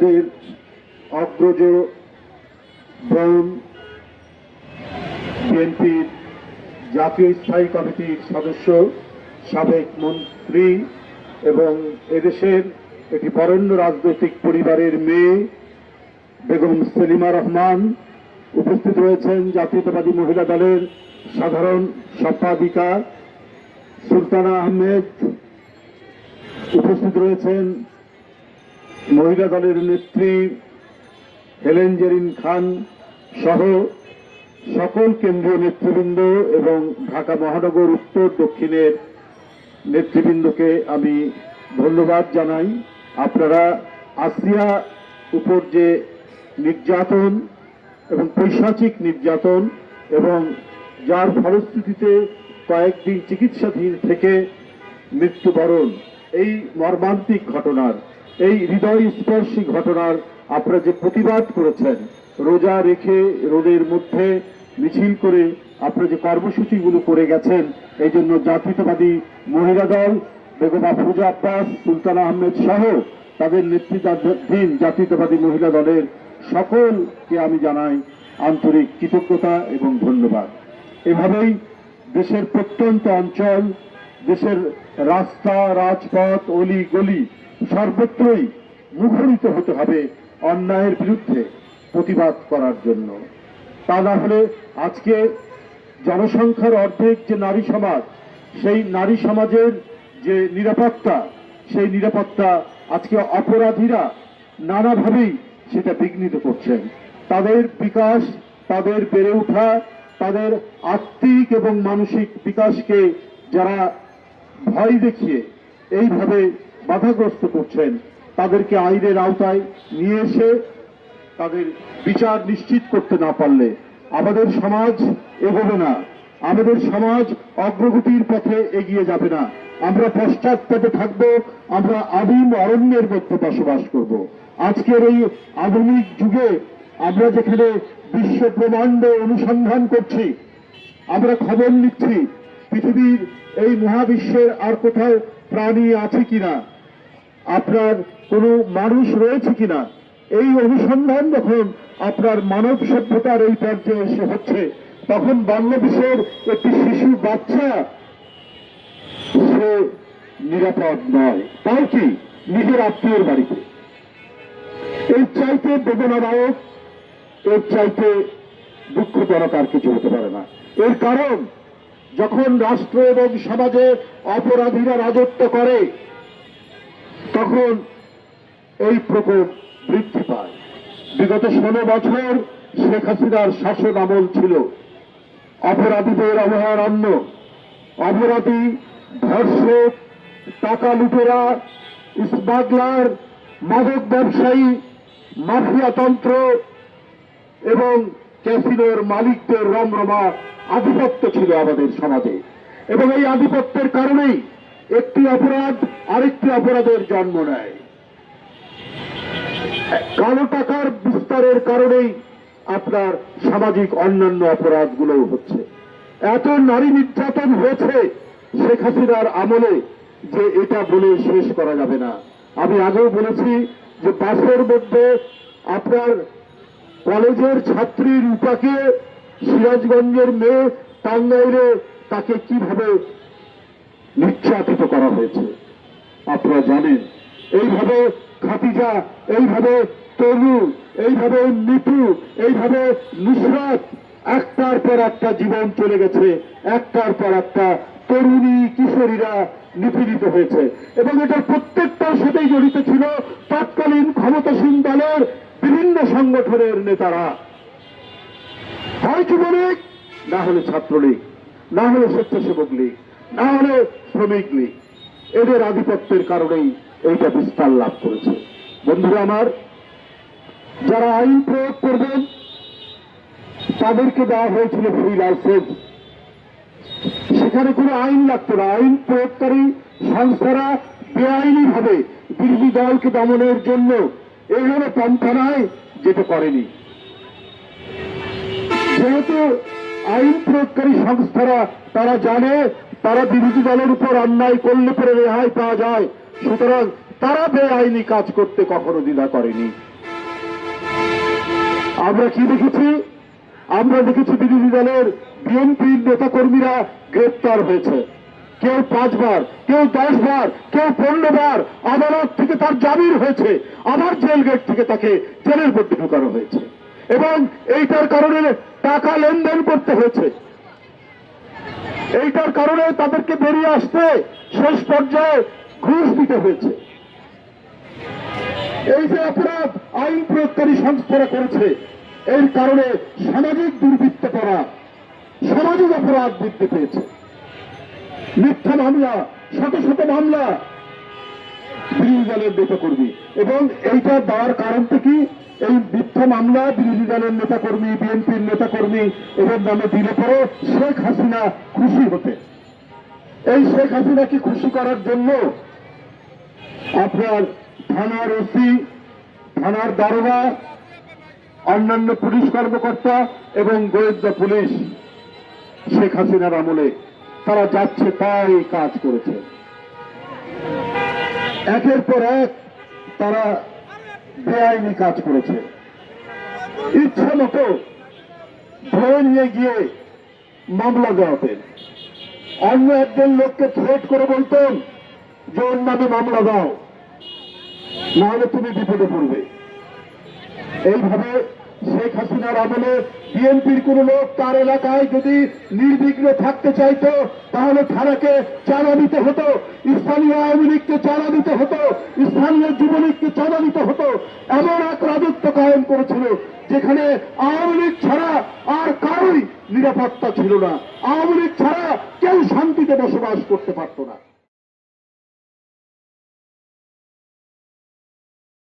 আমাদের অগ্রজ বোন বিএনপির জাতীয় স্থায়ী কমিটির সদস্য সাবেক মন্ত্রী এবং এদেশের একটি বরেণ্য রাজনৈতিক পরিবারের মেয়ে বেগম সেলিমা রহমান উপস্থিত রয়েছেন জাতীয়তাবাদী মহিলা দলের সাধারণ সম্পাদিকা সুলতানা আহমেদ। উপস্থিত রয়েছেন মহিলা দলের নেত্রী হেলেন জেরিন খান সহ সকল কেন্দ্রীয় নেতৃবৃন্দ এবং ঢাকা মহানগর উত্তর দক্ষিণের নেতৃবৃন্দকে আমি ধন্যবাদ জানাই। আপনারা আসিয়া উপর যে নির্যাতন এবং পৈশাচিক নির্যাতন এবং যার ফলশ্রুতিতে কয়েকদিন চিকিৎসাধীন থেকে মৃত্যুবরণ, এই মর্মান্তিক ঘটনার এই হৃদয় স্পর্শী ঘটনার আপনারা যে প্রতিবাদ করেছেন, রোজা রেখে রোদের মধ্যে মিছিল করে আপনারা যে কর্মসূচিগুলো করে গেছেন, এই জন্য জাতীয়তাবাদী মহিলা দল, বেগম আফরুজা আব্বাস, সুলতান আহমেদ সহ তাদের নেতৃত্বাধীন জাতীয়তাবাদী মহিলা দলের সকলকে আমি জানাই আন্তরিক কৃতজ্ঞতা এবং ধন্যবাদ। এভাবেই দেশের প্রত্যন্ত অঞ্চল, দেশের রাস্তা, রাজপথ অলি গলি সর্বত্রই মুখরিত হতে হবে অন্যায়ের বিরুদ্ধে প্রতিবাদ করার জন্য। তা না হলে আজকে জনসংখ্যার অর্ধেক যে নারী সমাজ, সেই নারী সমাজের যে নিরাপত্তা, সেই নিরাপত্তা আজকে অপরাধীরা নানাভাবেই সেটা বিঘ্নিত করছেন তাদের বিকাশ, তাদের বেড়ে ওঠা, তাদের আত্মিক এবং মানসিক বিকাশকে যারা ভয় দেখিয়ে এইভাবে বাধাগ্রস্ত করছেন। তাদেরকে আইনের আওতায় নিয়ে এসে তাদের বিচার নিশ্চিত করতে না পারলে আমাদের সমাজ এগোবে না। আমাদের সমাজ অগ্রগতির পথে এগিয়ে যাবে না। আমরা পশ্চাৎপদে থাকব, আমরা আদিম অরণ্যের মধ্যে বসবাস করব। আজকের এই আধুনিক যুগে আমরা যেখানে বিশ্ব ব্রহ্মাণ্ডে অনুসন্ধান করছি, আমরা খবর নিচ্ছি, পৃথিবীর এই মহাবিশ্বের আর কোথাও প্রাণী আছে কিনা? আপনার কোনো মানুষ রয়েছে কিনা? এই অনুসন্ধান যখন আপনার মানব সভ্যতার এই পর্যায়ে এসে হচ্ছে, তখন বাংলাদেশের একটি শিশু বাচ্চা, সে নিরাপদ নয়। তাও কি? নিজের আত্মীয়ের বাড়িতে। এর চাইতে বেদনাদায়ক, এর চাইতে দুঃখজনক আর কিছু হতে পারে না। এর কারণ যখন রাষ্ট্র এবং সমাজে অপরাধীরা রাজত্ব করে, তখন এই প্রকোপ বৃদ্ধি পায়। বিগত ষোলো বছর শেখ হাসিনার শাসন আমল ছিল। অপরাধীদের অভয়ারণ্য, অপরাধী, ধর্ষক, টাকা লুটেরা, স্মাগলার, মাদক ব্যবসায়ী মাফিয়াতন্ত্র এবং ক্যাসিনোর মালিকদের রমরমা আধিপত্য ছিল আমাদের সমাজে। এবং এই আধিপত্যের কারণেই একটি অপরাধ আরেকটি অপরাধের জন্ম নেয়। কালো টাকার বিস্তারের কারণেই আপনার সামাজিক অন্যান্য অপরাধগুলো হচ্ছে। এত নারী নির্যাতন হয়েছে শেখ হাসিনার আমলে যে এটা বলে শেষ করা যাবে না। আমি আগেও বলেছি যে বাসের মধ্যে আপনার কলেজের ছাত্রী রূপাকে সিরাজগঞ্জের মেয়ে টাঙ্গাইলে তাকে কীভাবে নির্যাতিত করা হয়েছে? আপনারা জানেন, এইভাবে খাতিজা, এইভাবে তনু, এইভাবে নিপু এইভাবে নুসরাত, একটার পর একটা জীবন চলে গেছে, একটার পর একটা তরুণী কিশোরীরা নিপীড়িত হয়েছে। এবং এটার প্রত্যেকটার সাথেই জড়িত ছিল তৎকালীন ক্ষমতাসীন দলের বিভিন্ন সংগঠনের নেতারা। হয় যুবলীগ না হলে ছাত্রলীগ, না হলে স্বেচ্ছাসেবক লীগ, না হলে শ্রমিক লীগ। এদের আধিপত্যের কারণেই এইটা বিস্তার লাভ করেছে। বন্ধুরা আমার, যারা আইন প্রয়োগ করবেন, তাদেরকে দেওয়া হয়েছিল ফ্রি লাইসেন্স সেখানে কোনো আইন লাগতো না। আইন প্রয়োগকারী সংস্থারা বেআইনি ভাবে বিরোধী দলকে দমনের জন্য এই হলো পন্থানায় যেটা করেনি। যেহেতু আইন প্রয়োগকারী সংস্থারা, তারা জানে তারা বিরোধী দলের উপর অন্যায় করলে পরে রেহাই পাওয়া যায়। সুতরাং তারা বেআইনি কাজ করতে কখনো দ্বিধা করেনি। আমরা কি দেখেছি? আমরা দেখেছি বিরোধী দলের বিএনপির নেতা কর্মীরা গ্রেপ্তার হয়েছে। কেউ পাঁচবার, কেউ দশ বার কেউ পনেরো বার আদালত থেকে তার জামিন হয়েছে। আবার জেল গেট থেকে তাকে জেলের মধ্যে ঢুকানো হয়েছে। এবং এইটার কারণে টাকা লেনদেন করতে হয়েছে। এইটার কারণে তাদেরকে বেরিয়ে আসতে শেষ পর্যায়ে ঘুষ দিতে হয়েছে। এই যে অপরাধ আইন প্রয়োগকারী সংস্থারা করেছে, এর কারণে সামাজিক দুর্বৃত্ত করা সামাজিক অপরাধ বৃদ্ধি পেয়েছে। মিথ্যা মামলা, শত শত মামলা, বিরোধী দলের নেতা কর্মী এবং এইটা দেওয়ার কারণটা কি? এই মিথ্যা মামলা, বিরোধী দলের নেতাকর্মী, বিএনপির নেতাকর্মী এদের নামে দিলে পরে শেখ হাসিনা খুশি হতে। এই শেখ হাসিনাকে খুশি করার জন্য আপনার থানার ওসি, থানার দারোগা, অন্যান্য পুলিশ কর্মকর্তা এবং গোয়েন্দা পুলিশ শেখ হাসিনার আমলে তারা যাচ্ছে তাই কাজ করেছে। একের পর এক তারা বেআইনি কাজ করেছে। ইচ্ছা মতো ধরে নিয়ে গিয়ে মামলা দেওয়াতেন অন্য একজন লোককে থ্রেট করে বলতেন যে, ওর নামে মামলা দাও। নাহলে তুমি বিপদে পড়বে। এইভাবে শেখ হাসিনার আমলে বিএনপির কোন লোক তার এলাকায় যদি নির্বিঘ্ন থাকতে চাইতো, তাহলে থানাকে চাঁদা দিতে হতো, স্থানীয় আওয়ামী লীগকে চাঁদা দিতে হতো, স্থানীয় যুবলীগকে চাঁদা দিতে হতো, এমন এক রাজত্ব কায়েম করেছিল যেখানে আওয়ামী লীগ ছাড়া আর কারোই নিরাপত্তা ছিল না। আওয়ামী লীগ ছাড়া কেউ শান্তিতে বসবাস করতে পারত না।